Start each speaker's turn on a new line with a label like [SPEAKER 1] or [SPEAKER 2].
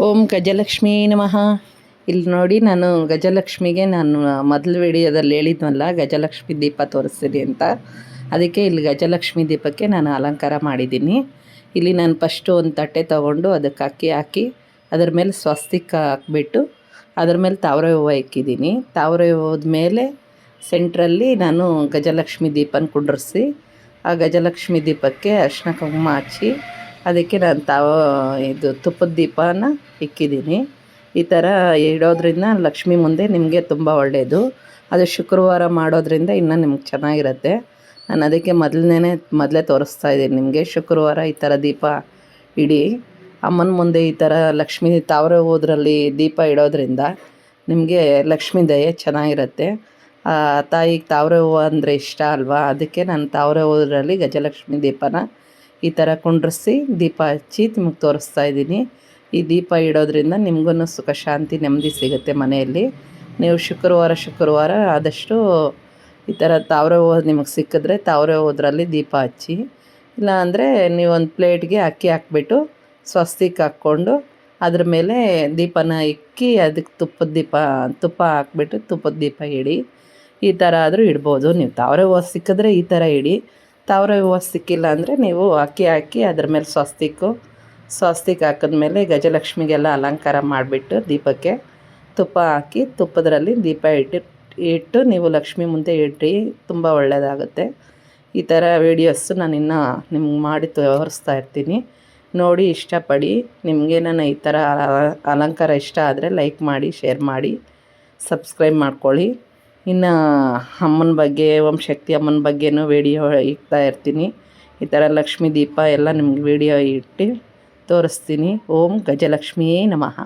[SPEAKER 1] ಓಂ ಗಜಲಕ್ಷ್ಮೀ ನಮಃ. ಇಲ್ಲಿ ನೋಡಿ ನಾನು ಗಜಲಕ್ಷ್ಮಿಗೆ ನಾನು ಮೊದಲು ವಿಡಿಯೋದಲ್ಲಿ ಹೇಳಿದ್ನಲ್ಲ, ಗಜಲಕ್ಷ್ಮಿ ದೀಪ ತೋರಿಸ್ತೀನಿ ಅಂತ. ಅದಕ್ಕೆ ಇಲ್ಲಿ ಗಜಲಕ್ಷ್ಮಿ ದೀಪಕ್ಕೆ ನಾನು ಅಲಂಕಾರ ಮಾಡಿದ್ದೀನಿ. ಇಲ್ಲಿ ನಾನು ಫಸ್ಟು ಒಂದು ತಟ್ಟೆ ತೊಗೊಂಡು ಅದಕ್ಕೆ ಅಕ್ಕಿ ಹಾಕಿ, ಅದ್ರ ಮೇಲೆ ಸ್ವಸ್ತಿಕ ಹಾಕ್ಬಿಟ್ಟು, ಅದ್ರ ಮೇಲೆ ತಾವರೆ ಹೂವು ಇಕ್ಕಿದ್ದೀನಿ. ತಾವರೆ ಹೂವದ ಮೇಲೆ ಸೆಂಟ್ರಲ್ಲಿ ನಾನು ಗಜಲಕ್ಷ್ಮಿ ದೀಪನ ಕುಂಡ್ರಿಸಿ, ಆ ಗಜಲಕ್ಷ್ಮಿ ದೀಪಕ್ಕೆ ಅರ್ಶಿನ ಕುಂಕುಮ ಹಚ್ಚಿ ಅದಕ್ಕೆ ನಾನು ತಾವ ಇದು ತುಪ್ಪದ ದೀಪನ ಇಕ್ಕಿದ್ದೀನಿ. ಈ ಥರ ಇಡೋದ್ರಿಂದ ಲಕ್ಷ್ಮಿ ಮುಂದೆ ನಿಮಗೆ ತುಂಬ ಒಳ್ಳೆಯದು. ಅದು ಶುಕ್ರವಾರ ಮಾಡೋದ್ರಿಂದ ಇನ್ನೂ ನಿಮ್ಗೆ ಚೆನ್ನಾಗಿರುತ್ತೆ. ನಾನು ಅದಕ್ಕೆ ಮೊದಲನೇ ಮೊದಲೇ ತೋರಿಸ್ತಾ ಇದ್ದೀನಿ ನಿಮಗೆ, ಶುಕ್ರವಾರ ಈ ಥರ ದೀಪ ಇಡಿ. ಅಮ್ಮನ ಮುಂದೆ ಈ ಥರ ಲಕ್ಷ್ಮಿ ತಾವರೆ ಹೋದ್ರಲ್ಲಿ ದೀಪ ಇಡೋದ್ರಿಂದ ನಿಮಗೆ ಲಕ್ಷ್ಮೀ ದಯೆ ಚೆನ್ನಾಗಿರುತ್ತೆ. ತಾಯಿಗೆ ತಾವರೆ ಹೂವು ಅಂದರೆ ಇಷ್ಟ ಅಲ್ವಾ? ಅದಕ್ಕೆ ನಾನು ತಾವರೆ ಹೋದ್ರಲ್ಲಿ ಗಜಲಕ್ಷ್ಮಿ ದೀಪನ ಈ ಥರ ಕುಂಡ್ರಿಸಿ ದೀಪ ಹಚ್ಚಿ ನಿಮಗೆ ತೋರಿಸ್ತಾ ಇದ್ದೀನಿ. ಈ ದೀಪ ಇಡೋದ್ರಿಂದ ನಿಮಗೂ ಸುಖ, ಶಾಂತಿ, ನೆಮ್ಮದಿ ಸಿಗುತ್ತೆ ಮನೆಯಲ್ಲಿ. ನೀವು ಶುಕ್ರವಾರ ಶುಕ್ರವಾರ ಆದಷ್ಟು ಈ ಥರ ತಾವರೆ ಹೂವು ನಿಮಗೆ ಸಿಕ್ಕಿದ್ರೆ ತಾವರೆ ಹೋದ್ರಲ್ಲಿ ದೀಪ ಹಚ್ಚಿ. ಇಲ್ಲಾಂದರೆ ನೀವೊಂದು ಪ್ಲೇಟ್ಗೆ ಅಕ್ಕಿ ಹಾಕ್ಬಿಟ್ಟು ಸ್ವಸ್ತಿಕ್ ಹಾಕ್ಕೊಂಡು ಅದ್ರ ಮೇಲೆ ದೀಪನ ಇಕ್ಕಿ ಅದಕ್ಕೆ ತುಪ್ಪದ ದೀಪ, ತುಪ್ಪ ಹಾಕ್ಬಿಟ್ಟು ತುಪ್ಪದ ದೀಪ ಇಡಿ. ಈ ಥರ ಆದರೂ ಇಡ್ಬೋದು. ನೀವು ತಾವರೆ ಹೂವು ಸಿಕ್ಕಿದ್ರೆ ಈ ಥರ ಇಡಿ. ತಾವರೆ ಹೂವು ಸಿಕ್ಕಿಲ್ಲ ಅಂದರೆ ನೀವು ಅಕ್ಕಿ ಹಾಕಿ ಅದ್ರ ಮೇಲೆ ಸ್ವಸ್ತಿಕ್ಕು. ಸ್ವಸ್ತಿಕ್ ಹಾಕಿದ್ಮೇಲೆ ಗಜಲಕ್ಷ್ಮಿಗೆಲ್ಲ ಅಲಂಕಾರ ಮಾಡಿಬಿಟ್ಟು ದೀಪಕ್ಕೆ ತುಪ್ಪ ಹಾಕಿ ತುಪ್ಪದ್ರಲ್ಲಿ ದೀಪ ಇಟ್ಟು ಇಟ್ಟು ನೀವು ಲಕ್ಷ್ಮಿ ಮುಂದೆ ಇಡ್ರಿ, ತುಂಬ ಒಳ್ಳೆಯದಾಗುತ್ತೆ ಈ ಥರ ವೀಡಿಯೋಸು ನಾನು ಇನ್ನೂ ನಿಮ್ಗೆ ಮಾಡಿ ತೋರಿಸ್ತಾ ಇರ್ತೀನಿ. ನೋಡಿ, ಇಷ್ಟಪಡಿ. ನಿಮಗೆ ಈ ಥರ ಅಲಂಕಾರ ಇಷ್ಟ ಆದರೆ ಲೈಕ್ ಮಾಡಿ ಶೇರ್ ಮಾಡಿ ಸಬ್ಸ್ಕ್ರೈಬ್ ಮಾಡ್ಕೊಳ್ಳಿ. ಇನ್ನು ಅಮ್ಮನ ಬಗ್ಗೆ, ಓಂ ಶಕ್ತಿ ಅಮ್ಮನ ಬಗ್ಗೆನೂ ವೀಡಿಯೋ ಇಡ್ತಾ ಇರ್ತೀನಿ. ಈ ಥರ ಲಕ್ಷ್ಮೀ ದೀಪ ಎಲ್ಲ ನಿಮ್ಗೆ ವೀಡಿಯೋ ಇಟ್ಟು ತೋರಿಸ್ತೀನಿ. ಓಂ ಗಜಲಕ್ಷ್ಮಿಯೇ ನಮಃ.